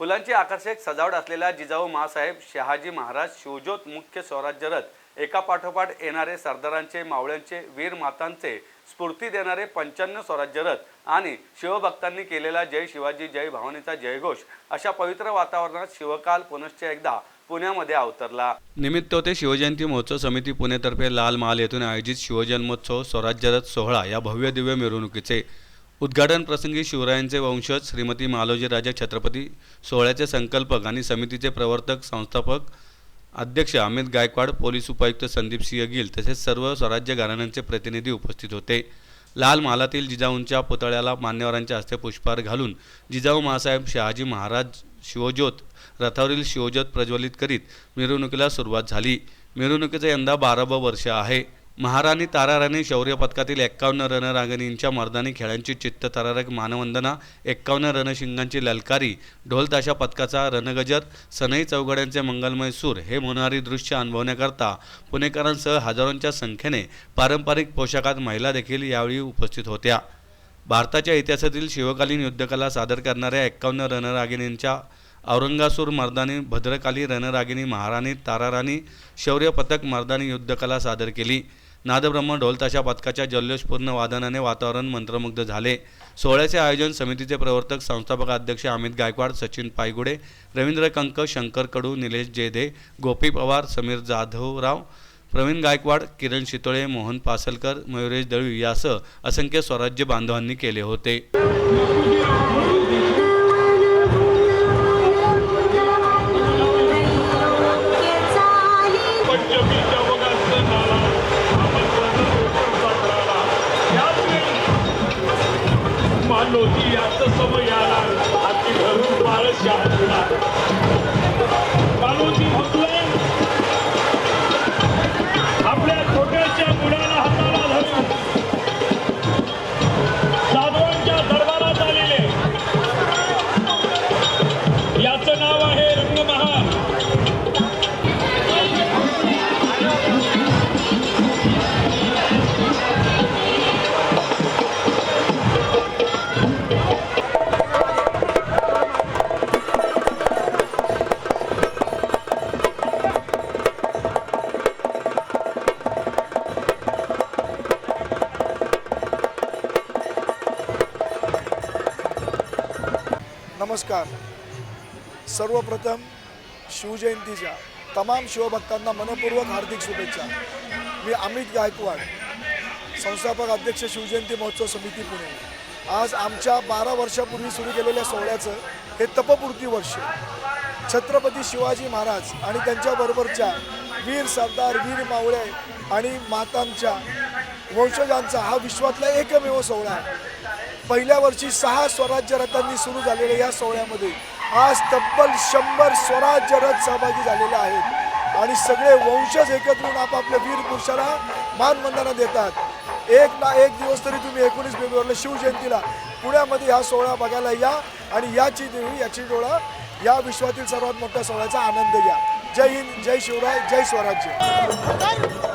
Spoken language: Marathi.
फुलांची आकर्षक सजावट असलेला जिजाऊ मासाहेब शहाजी महाराज शिवज्योत मुख्य स्वराज्य रथ एका पाठोपाठ येणारे सरदारांचे मावळ्यांचे वीर मातांचे स्फूर्ती देणारे पंच्याण्णव स्वराज्य रथ आणि शिवभक्तांनी केलेला जय शिवाजी जय भावनेचा जयघोष अशा पवित्र वातावरणात शिवकाल पुनश्च एकदा पुण्यामध्ये अवतरला. निमित्त होते शिवजयंती महोत्सव समिती पुणेतर्फे लाल महाल येथून आयोजित शिवजन्मोत्सव स्वराज्य रथ सोहळा या भव्य दिव्य मिरवणुकीचे. उद्घाटन प्रसंगी शिवरायांचे वंशज श्रीमती मालोजी राजा छत्रपती सोहळ्याचे संकल्पक आणि समितीचे प्रवर्तक संस्थापक अध्यक्ष अमित गायकवाड पोलीस उपायुक्त संदीप सिंह गिल तसेच सर्व स्वराज्य घराण्यांचे प्रतिनिधी उपस्थित होते. लाल महालातील जिजाऊंच्या पुतळ्याला मान्यवरांच्या हस्ते पुष्पहार घालून जिजाऊ महासाहेब शहाजी महाराज शिवज्योत रथावरील शिवज्योत प्रज्वलित करीत मिरवणुकीला सुरुवात झाली. मिरवणुकीचं यंदा बारावं वर्ष आहे. महाराणी ताराराणी शौर्य पथकातील एक्कावन्न रणरागिणींच्या मर्दानी खेळांची चित्ततरारक मानवंदना एक्कावन्न रणशिंगांची ललकारी ढोलताशा पथकाचा रणगजर सनई चौघड्यांचे मंगलमय सूर हे मनोहारी दृश्य अनुभवण्याकरता पुणेकरांसह हजारोंच्या संख्येने पारंपरिक पोशाखात महिला देखील यावेळी उपस्थित होत्या. भारताच्या इतिहासातील शिवकालीन युद्धकला सादर करणाऱ्या एक्कावन्न रणरागिणींच्या औरंगासूर मर्दानी भद्रकाली रणरागिणी महाराणी ताराराणी शौर्य पथक मर्दानी युद्धकला सादर केली. नादब्रह्म ढोलताशा पथकाच्या जल्लोषपूर्ण वादनाने वातावरण मंत्रमुग्ध झाले. सोहळ्याचे आयोजन समितीचे प्रवर्तक संस्थापक अध्यक्ष अमित गायकवाड सचिन पायगुडे रवींद्र कंक शंकर कडू निलेश जेधे गोपी पवार समीर जाधवराव प्रवीण गायकवाड किरण शितोळे मोहन पासलकर मयुरेश दळवी यासह असंख्य स्वराज्य बांधवांनी केले होते. नमस्कार. सर्वप्रथम शिवजयंतीच्या तमाम शिवभक्तांना मनपूर्वक हार्दिक शुभेच्छा. मी अमित गायकवाड संस्थापक अध्यक्ष शिवजयंती महोत्सव समिती पुणे. आज आमच्या बारा वर्षापूर्वी सुरू केलेल्या सोहळ्याचं हे तपपूर्ती वर्ष. छत्रपती शिवाजी महाराज आणि त्यांच्याबरोबरच्या वीर सरदार वीर मावळे आणि मातांच्या वंशजांचा हा विश्वातला एकमेव सोहळा आहे. पहिल्या वर्षी सहा स्वराज्य रथांनी सुरू झालेल्या या सोहळ्यामध्ये आज तब्बल शंभर स्वराज्य रथ सहभागी झालेले आहेत. आणि सगळे वंशज एकत्र येऊन आपापल्या वीर पुरुषाला मानवंदना देतात. एक ना एक दिवस तरी तुम्ही एकोणीस फेब्रुवारीला शिवजयंतीला पुण्यामध्ये हा सोहळा बघायला या आणि याची देवी याची डोळा या विश्वातील सर्वात मोठ्या सोहळ्याचा आनंद घ्या. जय हिंद जय शिवराय जय स्वराज्य.